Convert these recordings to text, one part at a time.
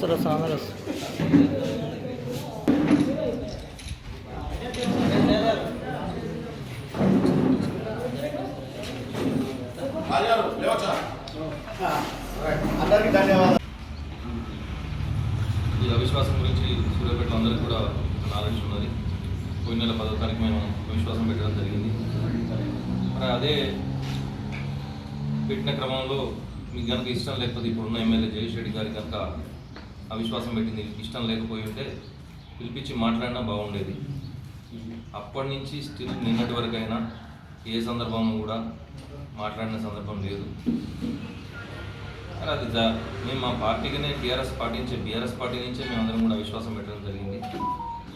సరే సాంగర్ అందరికీ ధన్యవాదాలు ఈ అవిశ్వాసం గురించి సూర్యాపేటలో అందరికీ కూడా నాలెడ్జ్ ఉన్నది పోయిన నెల పదో తారీఖు మేము అవిశ్వాసం పెట్టడం జరిగింది మరి అదే పెట్టిన క్రమంలో మీకు కనుక ఇష్టం లేకపోతే ఇప్పుడున్న ఎమ్మెల్యే జగేష్ రెడ్డి గారికి కనుక అవిశ్వాసం పెట్టింది. ఇష్టం లేకపోయి ఉంటే పిలిపించి మాట్లాడినా బాగుండేది. అప్పటి నుంచి స్టిల్ నిన్నటి వరకైనా ఏ సందర్భంలో కూడా మాట్లాడిన సందర్భం లేదు. అది మేము మా పార్టీకినే టీఆర్ఎస్ పార్టీ నుంచి బీఆర్ఎస్ పార్టీ నుంచే మేము అందరం కూడా విశ్వాసం పెట్టడం జరిగింది.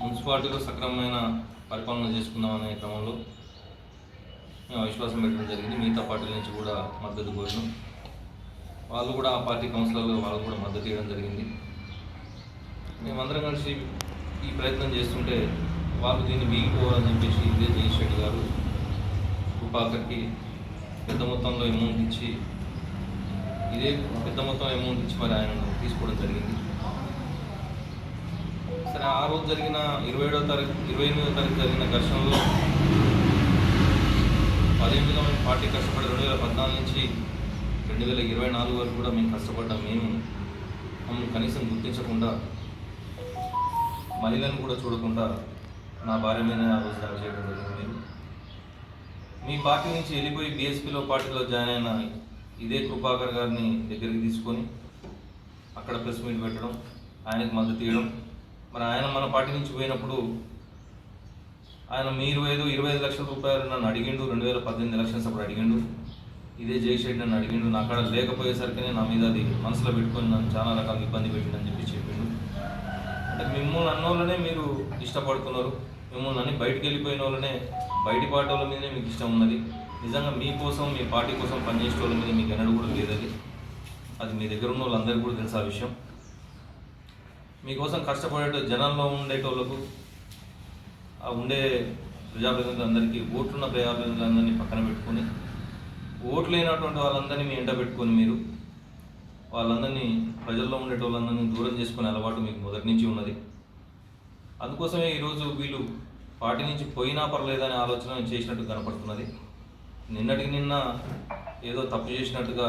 మున్సిపాలిటీలో సక్రమమైన పరిపాలన చేసుకుందాం అనే క్రమంలో మేము అవిశ్వాసం పెట్టడం జరిగింది. మిగతా పార్టీల నుంచి కూడా మద్దతు కోరినాం. వాళ్ళు కూడా ఆ పార్టీ కౌన్సిలర్లు వాళ్ళు కూడా మద్దతు ఇవ్వడం జరిగింది. మేమందరం కలిసి ఈ ప్రయత్నం చేస్తుంటే వాళ్ళు దీన్ని వీగిపోవాలని చెప్పేసి ఇదే జగదీష్ రెడ్డి గారు కృపాకర్కి పెద్ద మొత్తంలో అమౌంట్ ఇచ్చి ఇదే పెద్ద మొత్తం అమౌంట్ ఇచ్చి మరి ఆయన తీసుకోవడం జరిగింది. సరే ఆ రోజు జరిగిన ఇరవై ఏడవ తారీఖు ఇరవై ఎనిమిదవ తారీఖు జరిగిన ఘర్షణలో పదిహేనుగా మేము పార్టీ కష్టపడి రెండు వేల పద్నాలుగు నుంచి రెండు వేల ఇరవై నాలుగు వరకు కూడా మేము కష్టపడ్డాం మేము మమ్మల్ని కనీసం గుర్తించకుండా మహిళలను కూడా చూడకుండా నా భార్య మీద ఆ రోజు దాడి చేయడం జరిగింది. మీరు మీ పార్టీ నుంచి వెళ్ళిపోయి బీఎస్పీలో పార్టీలో జాయిన్ అయిన ఇదే కృపాకర్ గారిని దగ్గరికి తీసుకొని అక్కడ ప్రెస్ మీట్ పెట్టడం ఆయనకు మద్దతు ఇవ్వడం. మరి ఆయన మన పార్టీ నుంచి పోయినప్పుడు ఆయన మీ ఇరవై ఐదు ఇరవై ఐదు లక్షల రూపాయలు నన్ను అడిగిండు రెండు వేల పద్దెనిమిది ఎలక్షన్స్ అప్పుడు అడిగిండు. ఇదే జయశెట్టి అని అడిగిండు నా కాడ లేకపోయేసరికి నా మీద అది మనసులో పెట్టుకొని నన్ను చాలా రకాల ఇబ్బంది పెట్టిందని చెప్పి చెప్పిండు. అంటే మిమ్మల్ని అన్నోళ్ళనే మీరు ఇష్టపడుతున్నారు. మిమ్మల్ని అన్ని బయటికి వెళ్ళిపోయిన వాళ్ళనే బయటి పాట వాళ్ళ మీదనే మీకు ఇష్టం ఉన్నది. నిజంగా మీకోసం మీ పార్టీ కోసం పనిచేసే వాళ్ళ మీద మీకు ఎన్నడూ కూడా లేదది అది. మీ దగ్గర ఉన్న వాళ్ళందరికీ కూడా తెలుసు ఆ విషయం. మీకోసం కష్టపడే జనంలో ఉండేటోళ్ళకు ఆ ఉండే ప్రజాప్రతినిధులందరికీ ఓట్లున్న ప్రజాప్రతినిధులందరినీ పక్కన పెట్టుకొని ఓట్లు లేనటువంటి వాళ్ళందరినీ మీ ఎంట పెట్టుకొని మీరు వాళ్ళందరినీ ప్రజల్లో ఉండేటోళ్ళందరినీ దూరం చేసుకునే అలవాటు మీకు మొదటి నుంచి ఉన్నది. అందుకోసమే ఈరోజు వీళ్ళు పార్టీ నుంచి పోయినా పర్లేదనే ఆలోచన చేసినట్టు కనపడుతున్నది. నిన్నటికి నిన్న ఏదో తప్పు చేసినట్టుగా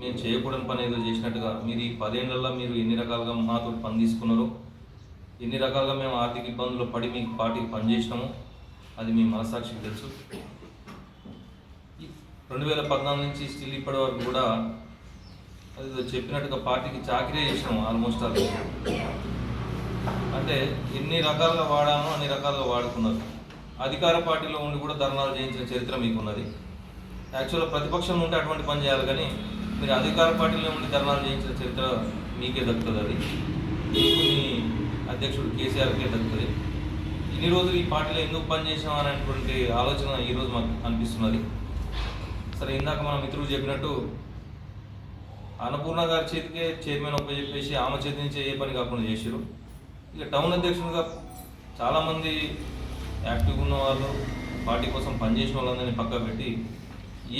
మేము చేయకూడని పని ఏదో చేసినట్టుగా మీరు ఈ పదేళ్ళలో మీరు ఎన్ని రకాలుగా మాతో పని తీసుకున్నారో ఎన్ని రకాలుగా మేము ఆర్థిక ఇబ్బందులు పడి మీకు పార్టీకి పనిచేసినాము అది మీ మనసాక్షికి తెలుసు. రెండు వేల పద్నాలుగు నుంచి స్టిల్ ఇప్పటి వరకు కూడా అది చెప్పినట్టుగా పార్టీకి చాకరీ చేసినాం ఆల్మోస్ట్ అది అంటే ఎన్ని రకాలుగా వాడామో అన్ని రకాలుగా వాడుకున్నారు. అధికార పార్టీలో ఉండి కూడా ధర్నాలు చేయించిన చరిత్ర మీకున్నది. యాక్చువల్గా ప్రతిపక్షం ఉంటే అటువంటి పని చేయాలి కానీ మీరు అధికార పార్టీలో ఉండి ధర్నాలు చేయించిన చరిత్ర మీకే దక్కుతుంది అది. మీకు మీ అధ్యక్షుడు కేసీఆర్కే దక్కుతుంది. ఇన్ని రోజులు ఈ పార్టీలో ఎందుకు పనిచేసాం అనేటువంటి ఆలోచన ఈరోజు మాకు అనిపిస్తున్నది. సరే ఇందాక మన మిత్రుడు చెప్పినట్టు అన్నపూర్ణ గారి చేతికే చైర్మన్ ఒప్ప చెప్పేసి ఆమె చేతి నుంచి ఏ పని కాకుండా చేశారు ఇక టౌన్ అధ్యక్షుడిగా చాలామంది యాక్టివ్గా ఉన్న వాళ్ళు పార్టీ కోసం పనిచేసిన వాళ్ళందరినీ పక్క పెట్టి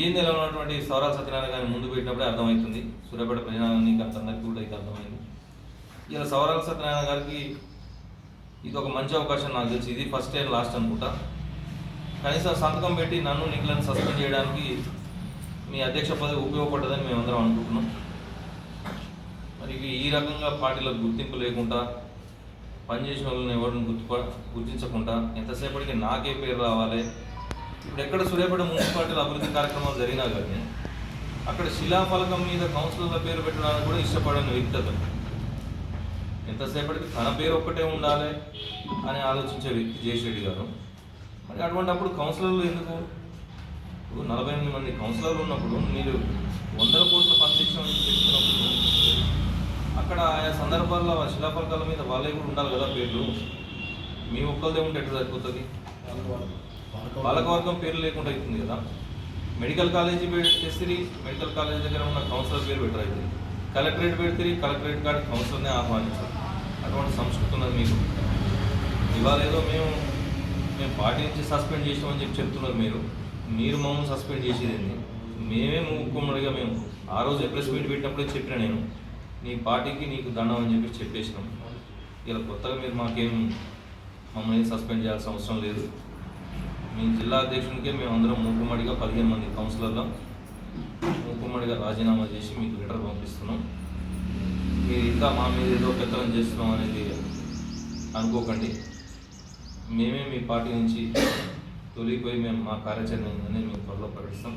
ఏ నెల ఉన్నటువంటి సౌరాల సత్యనారాయణ గారిని ముందు పెట్టినప్పుడే అర్థమవుతుంది. సూర్యాపేట ప్రజానికి అందరికీ కూడా ఇది అర్థమైంది. ఇలా సౌరాల సత్యనారాయణ గారికి ఇది ఒక మంచి అవకాశం నాకు తెలిసి ఇది ఫస్ట్ అండ్ లాస్ట్ అనుకుంటా. కనీసం సంతకం పెట్టి నన్ను నిఖిలను సస్పెండ్ చేయడానికి మీ అధ్యక్ష పదవి ఉపయోగపడ్డదని మేమందరం అనుకుంటున్నాం. మరి ఈ రకంగా పార్టీలో గుర్తింపు లేకుండా పనిచేసిన వాళ్ళని ఎవరిని గుర్తు గుర్తించకుండా ఎంతసేపటికి నాకే పేరు రావాలి. ఇప్పుడు ఎక్కడ సూర్యాపేట మున్సిపాలిటీల అభివృద్ధి కార్యక్రమాలు జరిగినా కానీ అక్కడ శిలాఫలకం మీద కౌన్సిలర్ల పేరు పెట్టడానికి కూడా ఇష్టపడని వ్యక్తి అతను ఎంతసేపటికి తన పేరు ఒక్కటే ఉండాలి అని ఆలోచించే వ్యక్తి జయశ్రెడ్డి గారు. మరి అటువంటిప్పుడు కౌన్సిలర్లు ఎందుకు ఇప్పుడు నలభై ఎనిమిది మంది కౌన్సిలర్లు ఉన్నప్పుడు మీరు వందల కోట్ల పనిచేసామని చెప్తున్నప్పుడు అక్కడ ఆయా సందర్భాల్లో ఆ శిలాఫలకాల మీద వాళ్ళే కూడా ఉండాలి కదా పేర్లు? మీ ఒక్కరిదే ఉంటే ఎట్లా సరిపోతుంది? బాలకవర్గం పేరు లేకుండా అవుతుంది కదా. మెడికల్ కాలేజీ తెస్తుంది మెడికల్ కాలేజ్ దగ్గర ఉన్న కౌన్సిలర్ పేరు బెటర్ అవుతుంది. కలెక్టరేట్ పెడితే కలెక్టరేట్ కాడ కౌన్సిలర్నే ఆహ్వానించాలి. అటువంటి సంస్కృతి ఉన్నది మీకు. ఇవాళ ఏదో మేము మేము పార్టీ నుంచి సస్పెండ్ చేసామని చెప్పి చెప్తున్నారు మీరు. మీరు మమ్మల్ని సస్పెండ్ చేసేది మేమే మూకుమ్మడిగా మేము ఆ రోజు ప్రెస్ మీట్ పెట్టినప్పుడే చెప్పిన నేను నీ పార్టీకి నీకు దండం అని చెప్పి చెప్పేసినాం. ఇలా కొత్తగా మీరు మాకేం మమ్మల్ని సస్పెండ్ చేయాల్సిన అవసరం లేదు. మీ జిల్లా అధ్యక్షునికే మేము అందరం మూకుమ్మడిగా పదిహేను మంది కౌన్సిలర్లో మూకుమ్మడిగా రాజీనామా చేసి మీకు లెటర్ పంపిస్తున్నాం. మీరు ఇంకా మా మీద ఏదో పెత్తనం చేస్తున్నాం అనేది అనుకోకండి. మేమే మీ పార్టీ నుంచి తొలిగిపోయి మేము మా కార్యాచరణ ఏందని మేము త్వరలో ప్రకటిస్తాం.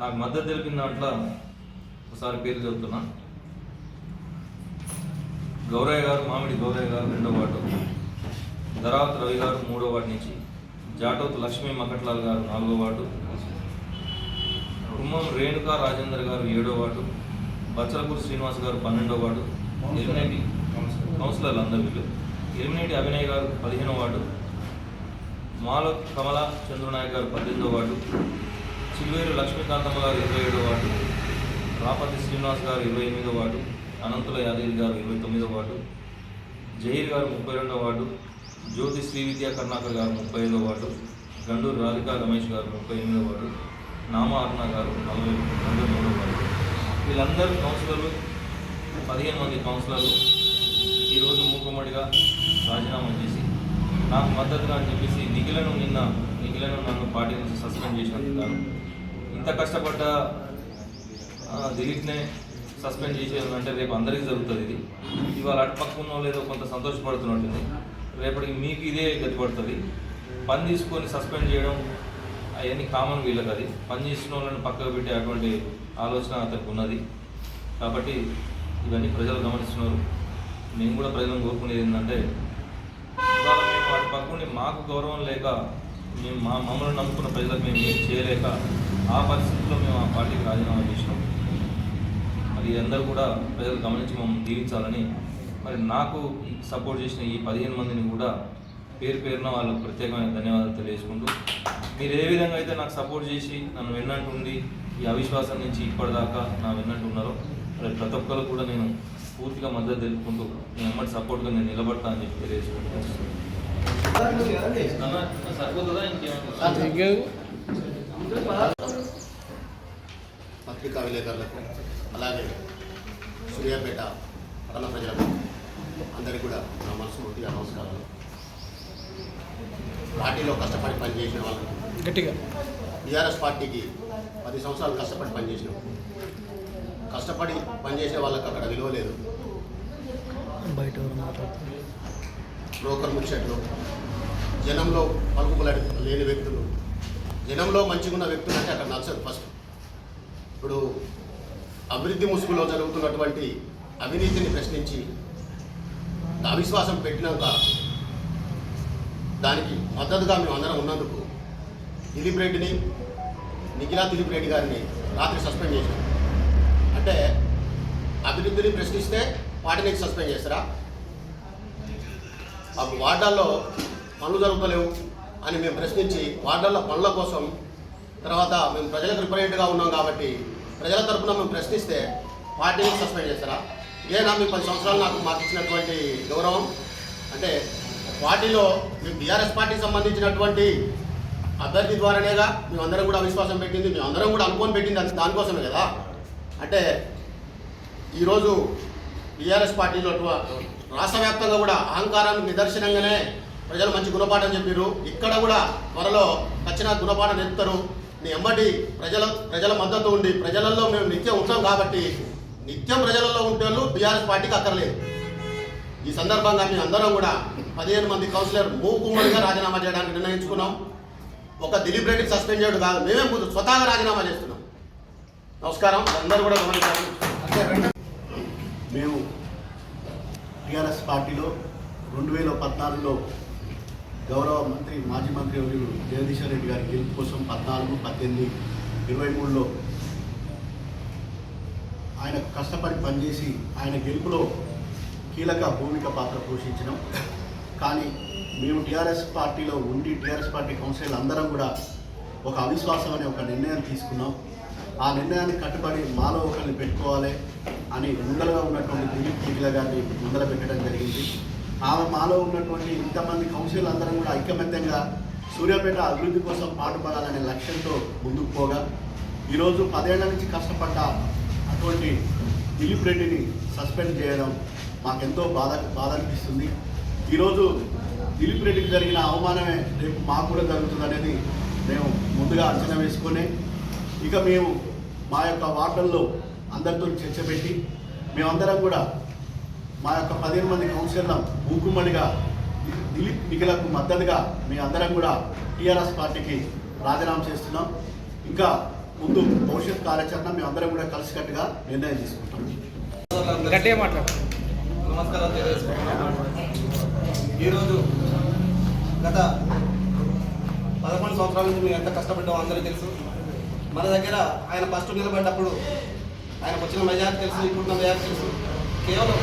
నాకు మద్దతు తెలిపిన దాంట్లో ఒకసారి పేరు చెబుతున్నా గౌరయ్య గారు మామిడి గౌరయ్య గారు రెండో వార్డు. ధరావత్ రవి గారు మూడో వార్డు నుంచి. జాటోత్ లక్ష్మీ మకట్లాల్ గారు నాలుగో వార్డు. కుమ్మం రేణుకా రాజేందర్ గారు ఏడో వార్డు. బచ్చలపూర్ శ్రీనివాస్ గారు పన్నెండో వార్డు. ఎలిమినేటి కౌన్సిలర్లు అందరు వీళ్ళు. ఎలిమినేటి అభినయ్ గారు పదిహేనో వార్డు. మాల కమల చంద్రనాయక్ గారు పద్దెనిమిదో వార్డు చిలువేరు లక్ష్మీకాంతమ్మ గారు ఇరవై ఏడో వార్డు రాపతి శ్రీనివాస్ గారు ఇరవై ఎనిమిదో వార్డు అనంతుల యాదగిరి గారు ఇరవై తొమ్మిదో వార్డు జహీర్ గారు ముప్పై రెండో వార్డు జ్యోతి శ్రీ విద్యా కర్ణాకర్ గారు ముప్పై ఐదో వార్డు గండూరు రాధికా రమేష్ గారు ముప్పై ఎనిమిదో వార్డు నామ అరుణ గారు నలభై నలభై మూడో వార్డు. వీళ్ళందరూ కౌన్సిలర్లు పదిహేను మంది కౌన్సిలర్లు ఈరోజు మూకుమ్మడిగా రాజీనామా చేసి నాకు మద్దతుగా అని చెప్పేసి నిఖిలను నిన్న నిఖిలను నన్ను పార్టీ నుంచి సస్పెండ్ చేసినందుకు ఇంత కష్టపడ్డ దిలీప్నే సస్పెండ్ చేసేది రేపు అందరికీ జరుగుతుంది ఇది. ఇవాళ అటు పక్క ఉన్న వాళ్ళు ఏదో కొంత సంతోషపడుతున్నట్టుంది రేపటికి మీకు ఇదే గతిపడుతుంది. పని తీసుకొని సస్పెండ్ చేయడం అవన్నీ కామన్ వీళ్ళకి అది. పని చేసిన వాళ్ళని పక్కకు పెట్టే అటువంటి ఆలోచన అతనికి ఉన్నది. కాబట్టి ఇవన్నీ ప్రజలు గమనిస్తున్నారు. మేము కూడా ప్రజలను కోరుకునేది ఏంటంటే పక్కనే మాకు గౌరవం లేక మేము మా మమ్మల్ని నమ్ముకున్న ప్రజలకు మేము ఏం చేయలేక ఆ పరిస్థితుల్లో మేము ఆ పార్టీకి రాజీనామా చేసినాం. మరి అందరూ కూడా ప్రజలు గమనించి మమ్మల్ని దీవించాలని మరి నాకు సపోర్ట్ చేసిన ఈ పదిహేను మందిని కూడా పేరు పేరున వాళ్ళకు ప్రత్యేకమైన ధన్యవాదాలు తెలియజేసుకుంటూ మీరు ఏ విధంగా అయితే నాకు సపోర్ట్ చేసి నన్ను వెన్నట్టుండి ఈ అవిశ్వాసం నుంచి ఇప్పటిదాకా నా వెన్నట్టు ఉన్నారో మరి ప్రతి ఒక్కరు కూడా నేను పూర్తిగా మద్దతు తెలుపుకుంటూ నేను ఎమ్మటి సపోర్ట్గా నేను నిలబడతా అని చెప్పి తెలియజేసుకుంటూ పత్రికా విలేకరులకు అలాగే సూర్యాపేట పట్టణ ప్రజలకు అందరికీ కూడా నా మనస్ఫూర్తిగా నమస్కారాలు. పార్టీలో కష్టపడి పనిచేసిన వాళ్ళకు గట్టిగా. టీఆర్ఎస్ పార్టీకి పది సంవత్సరాలు కష్టపడి పనిచేసినాం. కష్టపడి పనిచేసే వాళ్ళకి అక్కడ విలువ లేదు. బయట బ్రోకర్ ముచ్చట్లు జనంలో పలుకుబడి లేని వ్యక్తులు. జనంలో మంచిగా ఉన్న వ్యక్తులు అంటే అక్కడ నచ్చదు ఫస్ట్. ఇప్పుడు అభివృద్ధి ముసుగులో జరుగుతున్నటువంటి అవినీతిని ప్రశ్నించి అవిశ్వాసం పెట్టినాక దానికి మద్దతుగా మేము అందరం ఉన్నందుకు దిలీప్ రెడ్డిని నిఖిలా దిలీప్ రెడ్డి గారిని రాత్రి సస్పెండ్ చేశాం. అంటే అభివృద్ధిని ప్రశ్నిస్తే వాటిని సస్పెండ్ చేస్తారా? ఆ వార్డాల్లో పనులు జరుగుతలేవు అని మేము ప్రశ్నించి వార్డర్ల పనుల కోసం తర్వాత మేము ప్రజలకు రిప్రజెంట్గా ఉన్నాం కాబట్టి ప్రజల తరఫున మేము ప్రశ్నిస్తే పార్టీని సస్పెండ్ చేస్తారా? ఇదేనా మీ పది సంవత్సరాలు నాకు మాకు ఇచ్చినటువంటి గౌరవం. అంటే పార్టీలో మేము బీఆర్ఎస్ పార్టీకి సంబంధించినటువంటి అభ్యర్థి ద్వారానేగా మేమందరం కూడా అవిశ్వాసం పెట్టింది మేమందరం కూడా అనుకోని పెట్టింది అది దానికోసమే కదా? అంటే ఈరోజు బీఆర్ఎస్ పార్టీలో రాష్ట్ర వ్యాప్తంగా కూడా అహంకారానికి నిదర్శనంగానే ప్రజలు మంచి గుణపాఠం చెప్పారు ఇక్కడ కూడా త్వరలో ఖచ్చితంగా గుణపాఠం నేర్పుతారు. నీ ఎమ్మటి ప్రజల ప్రజల మద్దతు ఉండి ప్రజలలో మేము నిత్యం ఉంటాం కాబట్టి నిత్యం ప్రజలలో ఉంటే వాళ్ళు బీఆర్ఎస్ పార్టీకి అక్కర్లేదు. ఈ సందర్భంగా మేము అందరం కూడా పదిహేను మంది కౌన్సిలర్ మూకుమ్మడిగా రాజీనామా చేయడానికి నిర్ణయించుకున్నాం. ఒక దిలీప్ సస్పెండ్ చేయడం కాదు మేమే ముందు స్వతహాగా రాజీనామా చేస్తున్నాం. నమస్కారం. అందరూ కూడా గమనించారు మేము టీఆర్ఎస్ పార్టీలో రెండు వేల పద్నాలుగులో గౌరవ మంత్రి మాజీ మంత్రి వర్యులు జగదీశ్వర్ రెడ్డి గారి గెలుపు కోసం పద్నాలుగు పద్దెనిమిది ఇరవై మూడులో ఆయన కష్టపడి పనిచేసి ఆయన గెలుపులో కీలక భూమిక పాత్ర పోషించినాం. కానీ మేము టీఆర్ఎస్ పార్టీలో ఉండి టీఆర్ఎస్ పార్టీ కౌన్సిల్ అందరం కూడా ఒక అవిశ్వాసం అనే ఒక నిర్ణయం తీసుకున్నాం. ఆ నిర్ణయాన్ని కట్టుబడి మాలో ఒకరిని పెట్టుకోవాలి అని ముందరగా ఉన్నటువంటి దిలీప్ మిగిల గారిని ముందర పెట్టడం జరిగింది. ఆమె మాలో ఉన్నటువంటి ఇంతమంది కౌన్సిల్ అందరం కూడా ఐకమత్యంగా సూర్యాపేట అభివృద్ధి కోసం పాటుపడాలనే లక్ష్యంతో ముందుకు పోగా ఈరోజు పదేళ్ళ నుంచి కష్టపడ్డ అటువంటి దిలీప్ రెడ్డిని సస్పెండ్ చేయడం మాకెంతో బాధ బాధ అనిపిస్తుంది. ఈరోజు దిలీప్ రెడ్డికి జరిగిన అవమానమే రేపు మాకు కూడా జరుగుతుంది అనేది మేము ముందుగా అంచనా వేసుకొని ఇక మేము మా యొక్క వార్డుల్లో అందరితో చర్చ పెట్టి మేమందరం కూడా మా యొక్క పదిహేను మంది కౌన్సిలర్ల మూకుమ్మడిగా దిలీప్ నిఖిలకు మద్దతుగా మీ అందరం కూడా టీఆర్ఎస్ పార్టీకి రాజీనామా చేస్తున్నాం. ఇంకా ముందు భవిష్యత్ కార్యాచరణ మేము అందరం కూడా కలిసికట్టుగా నిర్ణయం తీసుకుంటాం. నమస్కారం ఈరోజు గత పదకొండు సంవత్సరాల నుంచి మేము ఎంత కష్టపడ్డామో అందరికీ తెలుసు. మన దగ్గర ఆయన ఫస్ట్ నిలబడ్డప్పుడు ఆయనకు వచ్చిన మెజార్టీ తెలుసు ఇప్పుడున్న మెజార్టీ తెలుసు. కేవలం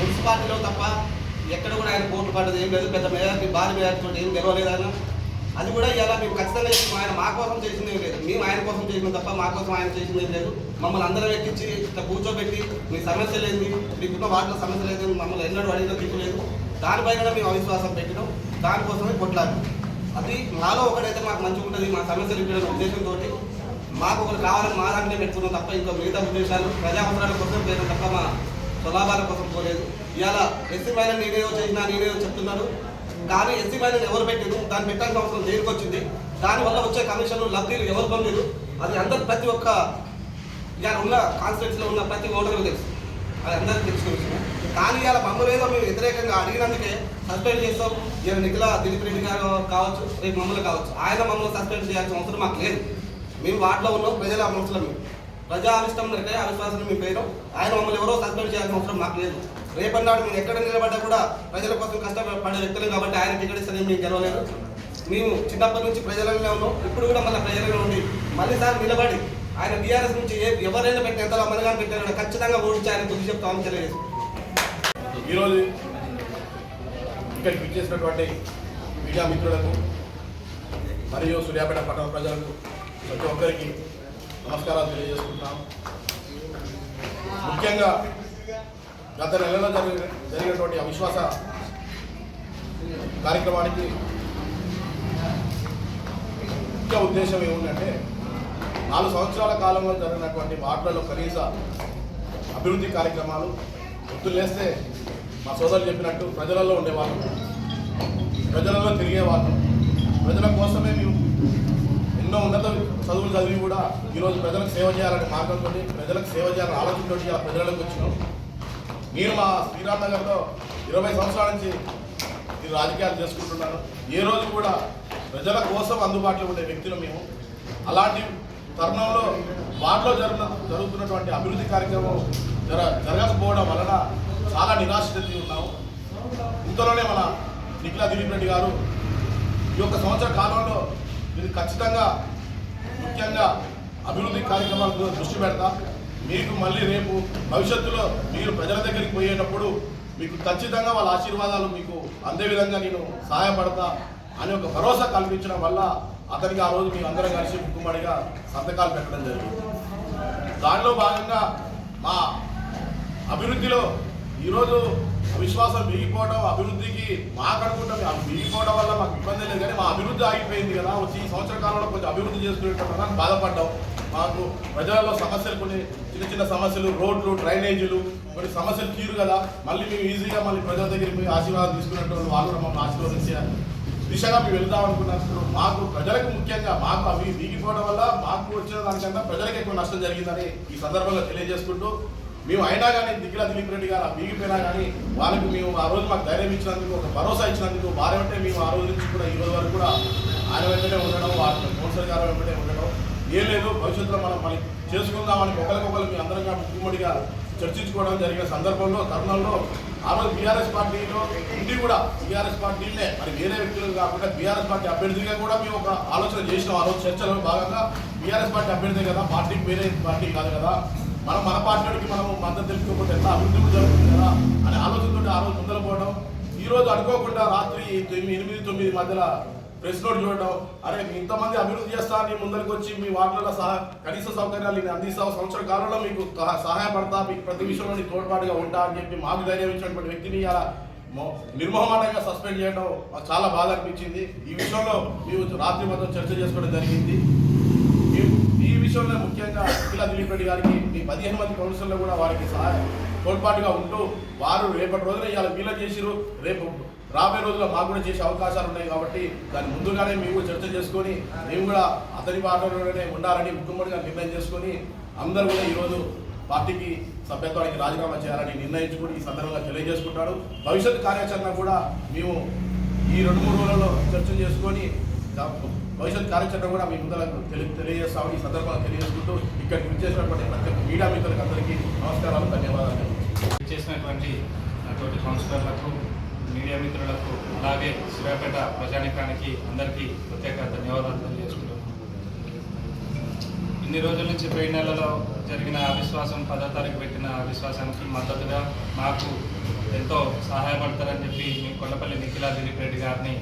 మున్సిపాలిటీలో తప్ప ఎక్కడ కూడా ఆయన కోర్టు పడ్డది ఏం లేదు. పెద్ద మెజార్టీ భారీ మెజార్టీ ఏం గెలవలేదు ఆయన. అది కూడా ఇలా మేము ఖచ్చితంగా చేస్తున్నాం ఆయన మా కోసం చేసింది ఏం లేదు. మేము ఆయన కోసం చేసినాం తప్ప మా కోసం ఆయన చేసింది ఏం లేదు. మమ్మల్ని అందరం ఎక్కించి ఇట్లా కూర్చోబెట్టి మీ సమస్య లేదు మీకున్న వాటిలో సమస్య లేదు మమ్మల్ని ఎన్నడూ అడిగిన దిక్కు లేదు. దానిపైన మేము అవిశ్వాసం పెట్టడం దానికోసమే కొట్లాడు అది మాలో ఒకటైతే మాకు మంచిగా ఉంటుంది మా సమస్యలు ఇక్కడ ఉద్దేశంతో మాకు ఒకటి కావాలని మా దాంట్లో పెట్టుకున్నాం తప్ప ఇంకా మిగతా ఉద్దేశాలు ప్రజా అవసరాల కోసం పోయినాం తప్ప మా స్వలాభాల కోసం పోలేదు. ఇవాళ ఎస్సీ మహిళ నేనేదో చేసినా నేనేదో చెప్తున్నారు. కానీ ఎస్సీ మహిళలు ఎవరు పెట్టారు దాన్ని పెట్టాల్సిన అవసరం దేనికి వచ్చింది? దానివల్ల వచ్చే కమిషన్లు లబ్ధీలు ఎవరు పొందిరు అది అందరు ప్రతి ఒక్క ఇవాళ ఉన్న కాన్స్టిట్యూన్సీలో ఉన్న ప్రతి ఓటర్లు తెలుసు. అది అందరికీ తెలుసుకోవచ్చు కానీ ఇవాళ మమ్మల్ని ఏదో మేము వ్యతిరేకంగా అడిగినందుకే సస్పెండ్ చేస్తాం. ఇవాళ నిఖిల దిలీప్ రెడ్డి గారు కావచ్చు రేపు మమ్మల్ని కావచ్చు. ఆయన మమ్మల్ని సస్పెండ్ చేయాల్సిన అవసరం మాకు లేదు. మేము వాటిలో ఉన్నాం ప్రజల మనసులో మేము. ప్రజా అవిష్టం మేరకే అవిశ్వాసం మీ పేరు. ఆయన మమ్మల్ని ఎవరో సస్పెండ్ చేయాల్సిన అవసరం మాకు లేదు. రేపన్నాడు మేము ఎక్కడ నిలబడ్డా కూడా ప్రజల కోసం కష్టపడే వ్యక్తులు కాబట్టి ఆయన టికెట్ ఇస్తే మేము గెలవలేదు. మేము చిన్నప్పటి నుంచి ప్రజలనే ఉన్నాం. ఇప్పుడు కూడా మళ్ళీ ప్రజలనే ఉండి మళ్ళీ సార్ నిలబడి ఆయన బీఆర్ఎస్ నుంచి ఎవరైనా పెట్టిన ఎంతలో మనగా పెట్టినా ఖచ్చితంగా ఓడించి ఆయన బుద్ధి చెప్తామని తెలియజేస్తాం ఈరోజు ఇక్కడికి విచ్చేసినటువంటి మీడియా మిత్రులకు మరియు సూర్యాపేట పట్టణ ప్రజలకు ప్రతి ఒక్కరికి నమస్కారాలు తెలియజేసుకుంటున్నాం. ముఖ్యంగా గత నెలలో జరిగిన జరిగినటువంటి అవిశ్వాస కార్యక్రమానికి ముఖ్య ఉద్దేశం ఏముందంటే నాలుగు సంవత్సరాల కాలంలో జరిగినటువంటి వార్డులలో కనీస అభివృద్ధి కార్యక్రమాలు పొద్దున్నేస్తే మా సోదరులు చెప్పినట్టు ప్రజలలో ఉండేవాళ్ళు ప్రజలలో తిరిగేవాళ్ళు ప్రజల కోసమే మేము ఎన్నో ఉన్నత చదువులు చదివి కూడా ఈరోజు ప్రజలకు సేవ చేయాలనే మార్గంతో ప్రజలకు సేవ చేయాలని ఆలోచనతో ఇలా ప్రజలకు వచ్చినాం. నేను మా శ్రీరామ్ నగర్లో ఇరవై సంవత్సరాల నుంచి ఈ రాజకీయాలు చేసుకుంటున్నాను. ఏ రోజు కూడా ప్రజల కోసం అందుబాటులో ఉండే వ్యక్తులు మేము. అలాంటి తరుణంలో వాటిలో జరుగు జరుగుతున్నటువంటి అభివృద్ధి కార్యక్రమం జర జరగకపోవడం వలన చాలా నిరాశ చెంది ఉన్నాము ఇంతలోనే మన నిఖిలా దిలీప్ రెడ్డి గారు ఈ యొక్క సంవత్సర కాలంలో ఇది ఖచ్చితంగా ముఖ్యంగా అభివృద్ధి కార్యక్రమాల దృష్టి పెడతా. మీకు మళ్ళీ రేపు భవిష్యత్తులో మీరు ప్రజల దగ్గరికి పోయేటప్పుడు మీకు ఖచ్చితంగా వాళ్ళ ఆశీర్వాదాలు మీకు అందే విధంగా నేను సహాయపడతా అని ఒక భరోసా కల్పించడం వల్ల అతనికి ఆ రోజు మీరు అందరం కలిసి ముక్కుమడిగా సంతకాలు పెట్టడం జరిగింది. దానిలో భాగంగా మా అభివృద్ధిలో ఈరోజు అవిశ్వాసం మిగిపోవడం అభివృద్ధికి మాకు అనుకుంటాం అవి మిగిపోవడం వల్ల మాకు ఇబ్బంది లేదు. కానీ మా అభివృద్ధి ఆగిపోయింది కదా. వచ్చి ఈ సంవత్సర కాలంలో కొంచెం అభివృద్ధి చేసుకునేటప్పుడు బాధపడ్డాం. మాకు ప్రజలలో సమస్యలు కొన్ని చిన్న చిన్న సమస్యలు రోడ్లు డ్రైనేజీలు కొన్ని సమస్యలు తీరు కదా. మళ్ళీ మేము ఈజీగా మళ్ళీ ప్రజల దగ్గరికి పోయి ఆశీర్వాదం తీసుకునేటువంటి వాళ్ళు కూడా మమ్మల్ని ఆశీర్వదించారు దిశగా మేము వెళ్దాం అనుకున్నప్పుడు మాకు ప్రజలకు ముఖ్యంగా మాకు అవి వీగిపోవడం వల్ల మాకు వచ్చిన దానికన్నా ప్రజలకు ఎక్కువ నష్టం జరిగిందని ఈ సందర్భంగా తెలియజేసుకుంటూ మేము అయినా కానీ దిగిల దిలీప్ రెడ్డి గారు మిగిలిపోయినా కానీ వాళ్ళకి మేము ఆ రోజు మాకు ధైర్యం ఇచ్చినందుకు ఒక భరోసా ఇచ్చినందుకు వారి ఉంటే మేము ఆ రోజు నుంచి కూడా ఈ రోజు వరకు కూడా ఆయన వెంటనే ఉండడం వాళ్ళ కౌన్సిలర్ గారు వెంటనే ఉండడం ఏం లేదు. భవిష్యత్తులో మనం మనకి చేసుకుందామని ఒకరికొకరు మీ అందరంగా ముఖ్యమంత్రిగా చర్చించుకోవడం జరిగిన సందర్భంలో తరుణంలో ఆ రోజు బీఆర్ఎస్ పార్టీలో ఉండి కూడా బీఆర్ఎస్ పార్టీనే మరి వేరే వ్యక్తులు కాకుండా బీఆర్ఎస్ పార్టీ అభ్యర్థిగా కూడా మేము ఒక ఆలోచన చేసినాం. ఆ రోజు చర్చలో భాగంగా బీఆర్ఎస్ పార్టీ అభ్యర్థి కదా పార్టీకి వేరే పార్టీ కాదు కదా. మనం మన పార్టీకి మనం మద్దతు తెలుసుకోకపోతే ఎట్లా అభివృద్ధి జరుగుతుంది కదా అనే ఆలోచనతో ఆ రోజు ముందర పోవడం ఈరోజు అనుకోకుండా రాత్రి తొమ్మిది ఎనిమిది తొమ్మిది మధ్యలో ప్రెస్ నోట్ చూడడం. అరే మీ ఇంతమంది అభివృద్ధి చేస్తా నీ ముందరికి వచ్చి మీ వాటిలో సహా కనీస సౌకర్యాలు నేను అందిస్తా సంవత్సర కాలంలో మీకు సహాయపడతా మీకు ప్రతి విషయంలో నీకు తోడ్పాటుగా ఉంటా అని చెప్పి మాకు ధైర్యం ఇచ్చినటువంటి వ్యక్తిని అలా నిర్మహమాటంగా సస్పెండ్ చేయడం చాలా బాధ అనిపించింది. ఈ విషయంలో మేము రాత్రి మొత్తం చర్చ చేసుకోవడం జరిగింది. ఈ- ఈ విషయంలో ముఖ్యంగా ఇలా దిలీప్ రెడ్డి గారికి మీ పదిహేను మంది కౌన్సిలర్లు కూడా వారికి సహాయ తోడ్పాటుగా ఉంటూ వారు రేపటి రోజున ఇవాళ వీళ్ళ చేసిరు రేపు రాబోయే రోజుల్లో మాకు కూడా చేసే అవకాశాలు ఉన్నాయి కాబట్టి దాని ముందుగానే మేము చర్చ చేసుకొని మేము కూడా అతని పాటలోనే ఉండాలని ముఖ్యమంత్రిగా నిర్ణయం చేసుకొని అందరూ కూడా ఈరోజు పార్టీకి సభ్యత్వానికి రాజీనామా చేయాలని నిర్ణయించుకుని ఈ సందర్భంగా తెలియజేసుకుంటాడు భవిష్యత్ కార్యాచరణ కూడా మేము ఈ రెండు మూడు రోజులలో చర్చ చేసుకొని భవిష్యత్ కార్యాచరణ కూడా మీ ముందర తెలి తెలియజేస్తామని ఈ సందర్భంగా తెలియజేసుకుంటూ ఇక్కడికి విచ్చేసినటువంటి ప్రతి ఒక్క మీడియా మిత్రులకు అందరికీ నమస్కారాలు ధన్యవాదాలు. చేసినటువంటి అటువంటి కౌన్సిలర్లకు మీడియా మిత్రులకు అలాగే సూర్యాపేట ప్రజానికానికి అందరికీ ప్రత్యేక ధన్యవాదాలు తెలియజేసుకుంటున్నాను. ఇన్ని రోజుల నుంచి పోయిన నెలలో జరిగిన అవిశ్వాసం పదో తారీఖు పెట్టిన అవిశ్వాసానికి మద్దతుగా మాకు ఎంతో సహాయపడతారని చెప్పి మేము కొండపల్లి నిఖిలా దిలీప్ రెడ్డి గారిని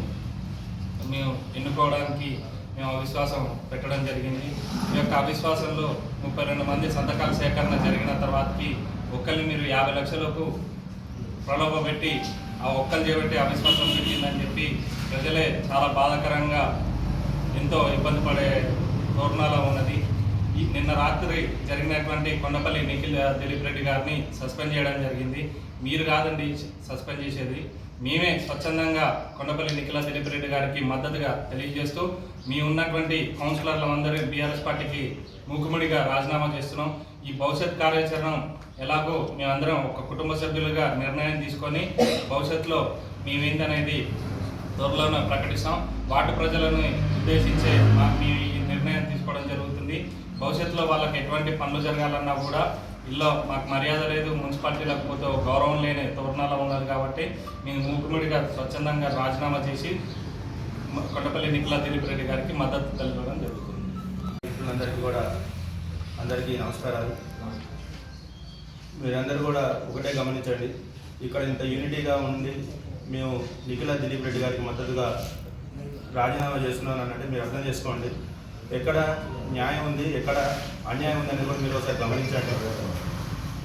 మేము ఎన్నుకోవడానికి మేము అవిశ్వాసం పెట్టడం జరిగింది. ఈ యొక్క అవిశ్వాసంలో ముప్పై రెండు మంది సంతకాల సేకరణ జరిగిన తర్వాతకి ఒక్కరిని మీరు యాభై లక్షలకు ప్రలోభ పెట్టి ఆ ఒక్కరు చేపట్టి అవిశ్వాసం పెట్టిందని చెప్పి ప్రజలే చాలా బాధాకరంగా ఎంతో ఇబ్బంది పడే తోరణాలో ఉన్నది. ఈ నిన్న రాత్రి జరిగినటువంటి కొండపల్లి నిఖిల్ దిలీప్ రెడ్డి గారిని సస్పెండ్ చేయడం జరిగింది. మీరు కాదండి సస్పెండ్ చేసేది. మేమే స్వచ్ఛందంగా కొండపల్లి నిఖిల దిలీప్ రెడ్డి గారికి మద్దతుగా తెలియజేస్తూ మీ ఉన్నటువంటి కౌన్సిలర్లు అందరూ బీఆర్ఎస్ పార్టీకి మూకుముడిగా రాజీనామా చేస్తున్నాం. ఈ భవిష్యత్ కార్యాచరణ ఎలాగో మేమందరం ఒక కుటుంబ సభ్యులుగా నిర్ణయం తీసుకొని భవిష్యత్తులో మేమేందనేది త్వరలోనే ప్రకటిస్తాం. వాటి ప్రజలను ఉద్దేశించే మా మీ ఈ నిర్ణయం తీసుకోవడం జరుగుతుంది. భవిష్యత్తులో వాళ్ళకి ఎటువంటి పనులు జరగాలన్నా కూడా ఇల్లో మాకు మర్యాద లేదు మున్సిపాలిటీ లేకపోతే ఒక గౌరవం లేని తోరణాలు ఉన్నది కాబట్టి మేము మూకుముడిగా స్వచ్ఛందంగా రాజీనామా చేసి కొండపల్లి నిఖిలా దిలీప్ రెడ్డి గారికి మద్దతు తెలపడం జరుగుతుంది. అందరికీ కూడా అందరికీ నమస్కారాలు. మీరందరూ కూడా ఒకటే గమనించండి ఇక్కడ ఇంత యూనిటీగా ఉండి మేము నిఖిల దిలీప్ రెడ్డి గారికి మద్దతుగా రాజీనామా చేస్తున్నాను అన్నట్టు మీరు అర్థం చేసుకోండి. ఎక్కడ న్యాయం ఉంది ఎక్కడ అన్యాయం ఉంది అనేది కూడా మీరు ఒకసారి గమనించండి.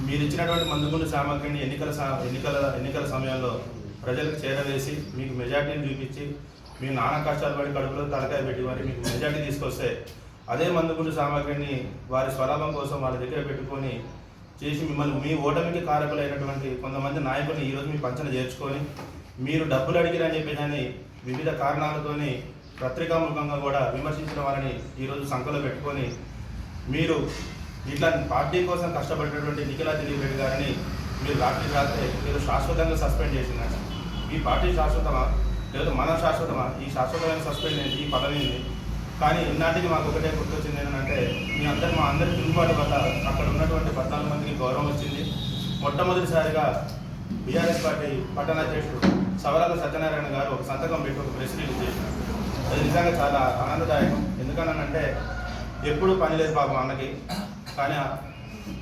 మీరు ఇచ్చినటువంటి మందుగుండు సామగ్రిని ఎన్నికల సా- ఎన్నికల ఎన్నికల సమయంలో ప్రజలకు చేరవేసి మీకు మెజార్టీని చూపించి మీ నానా కష్టాలు పడి కడుపులో తలకాయ పెట్టి మరి మీకు మెజార్టీ తీసుకొస్తే అదే మందుగుండు సామగ్రిని వారి స్వలాభం కోసం వాళ్ళ దగ్గర పెట్టుకొని చేసి మిమ్మల్ని మీ ఓటమికి కారకులైనటువంటి కొంతమంది నాయకుల్ని ఈరోజు మీ పంచన చేర్చుకొని మీరు డబ్బులు అడిగిరని చెప్పేసి వివిధ కారణాలతోని పత్రికాముఖంగా కూడా విమర్శించిన వారిని ఈరోజు సంఖలో పెట్టుకొని మీరు ఇట్లా పార్టీ కోసం కష్టపడినటువంటి నిఖిలా దిలీప్ రెడ్డి గారిని మీరు రాత్రి రాత్రి మీరు శాశ్వతంగా సస్పెండ్ చేసినారు. ఈ పార్టీ శాశ్వతమా? లేదా మన శాశ్వతమా? ఈ శాశ్వతమైన సస్పెండ్ అయింది ఈ పదవింది కానీ ఇన్నాటికి మాకు ఒకటే గుర్తొచ్చింది ఏంటంటే మీ అందరి మా అందరి తిరుగుబాటు వల్ల అక్కడ ఉన్నటువంటి పద్నాలుగు మందికి గౌరవం వచ్చింది. మొట్టమొదటిసారిగా బీఆర్ఎస్ పార్టీ పట్టణ అధ్యక్షుడు సవరాల సత్యనారాయణ గారు ఒక సంతకం పెట్టి ఒక ప్రెస్ రిలీజ్ చేసినారు అది నిజంగా చాలా ఆనందదాయకం. ఎందుకనంటే ఎప్పుడు పని లేదు పాపం అన్నకి. కానీ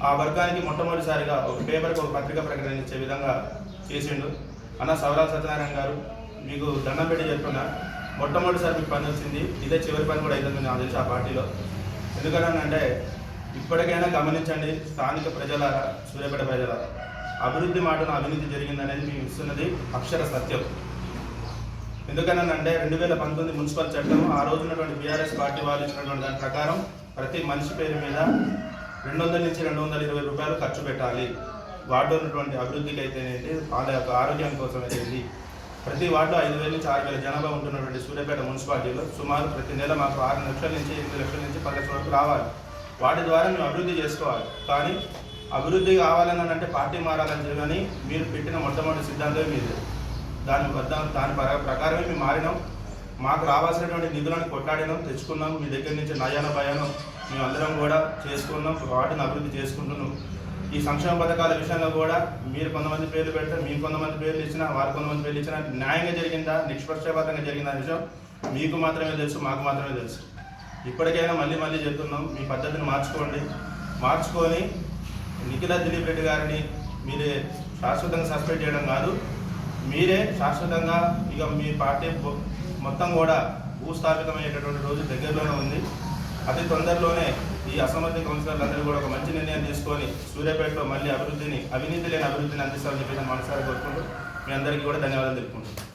ఆ- వర్గానికి మొట్టమొదటిసారిగా ఒక పేపర్కి ఒక పత్రిక ప్రకటన ఇచ్చే విధంగా చేసిండు. అన్న సవరాల సత్యనారాయణ గారు మీకు దండం పెట్టి చెప్తున్నా మొట్టమొదటిసారి మీకు పని వచ్చింది. ఇదే చివరి పని కూడా అవుతుంది నాకు తెలిసి ఆ పార్టీలో. ఎందుకనంటే ఇప్పటికైనా గమనించండి స్థానిక ప్రజల సూర్యాపేట ప్రజల అభివృద్ధి మాటను అవినీతి జరిగిందనేది మేము ఇస్తున్నది అక్షర సత్యం. ఎందుకనంటే రెండు వేల పంతొమ్మిది మున్సిపల్ చట్టం ఆ రోజు ఉన్నటువంటి బీఆర్ఎస్ పార్టీ వాళ్ళు ఇచ్చినటువంటి దాని ప్రకారం ప్రతి మనిషి పేరు మీద రెండు వందల నుంచి రెండు వందల ఇరవై రూపాయలు ఖర్చు పెట్టాలి. వార్డు ఉన్నటువంటి అభివృద్ధికి అయితేనేంటి? వాళ్ళ యొక్క ఆరోగ్యం కోసం అయితే ప్రతి వార్డులో ఐదు వేల నుంచి ఆరు వేల జనాభా ఉంటున్నటువంటి సూర్యాపేట మున్సిపాలిటీలో సుమారు ప్రతి నెల మాకు ఆరు లక్షల నుంచి ఎనిమిది లక్షల నుంచి పది లక్షల వరకు రావాలి. వాటి ద్వారా మేము అభివృద్ధి చేసుకోవాలి. కానీ అభివృద్ధి కావాలని అంటే పార్టీ మారాలని చెప్పి మీరు పెట్టిన మొట్టమొదటి సిద్ధాంతమే మీరు దాని వద్ద దాని ప్ర- ప్రకారమే మేము మారినాం. మాకు రావాల్సినటువంటి నిధులను కొట్లాడినాం తెచ్చుకున్నాం. మీ దగ్గర నుంచి నయాన భయానం మేము అందరం కూడా చేసుకున్నాం వాటిని అభివృద్ధి చేసుకుంటున్నాం. ఈ సంక్షేమ పథకాల విషయంలో కూడా మీరు కొంతమంది పేర్లు పెడితే మీకు కొంతమంది పేర్లు ఇచ్చినా వారు కొంతమంది పేర్లు ఇచ్చినా న్యాయంగా జరిగిందా నిష్పక్షపాతంగా జరిగిందా విషయం మీకు మాత్రమే తెలుసు మాకు మాత్రమే తెలుసు. ఇప్పటికైనా మళ్ళీ మళ్ళీ చెప్తున్నాం మీ పద్ధతిని మార్చుకోండి. మార్చుకొని నిఖిల దిలీప్ రెడ్డి గారిని మీరే శాశ్వతంగా సస్పెండ్ చేయడం కాదు మీరే శాశ్వతంగా ఇక మీ పార్టీ మొ- మొత్తం కూడా భూస్థాపితమయ్యేటటువంటి రోజు దగ్గరలోనే ఉంది. అతి తొందరలోనే ఈ అసమర్థ కౌన్సిలర్లందరూ కూడా ఒక మంచి నిర్ణయం తీసుకొని సూర్యాపేటలో మళ్ళీ అభివృద్ధిని అవినీతి లేని అభివృద్ధిని అందిస్తామని చెప్పేసి మనసారి కోరుకుంటూ మీ అందరికీ కూడా ధన్యవాదాలు తెలుపుకుంటున్నాను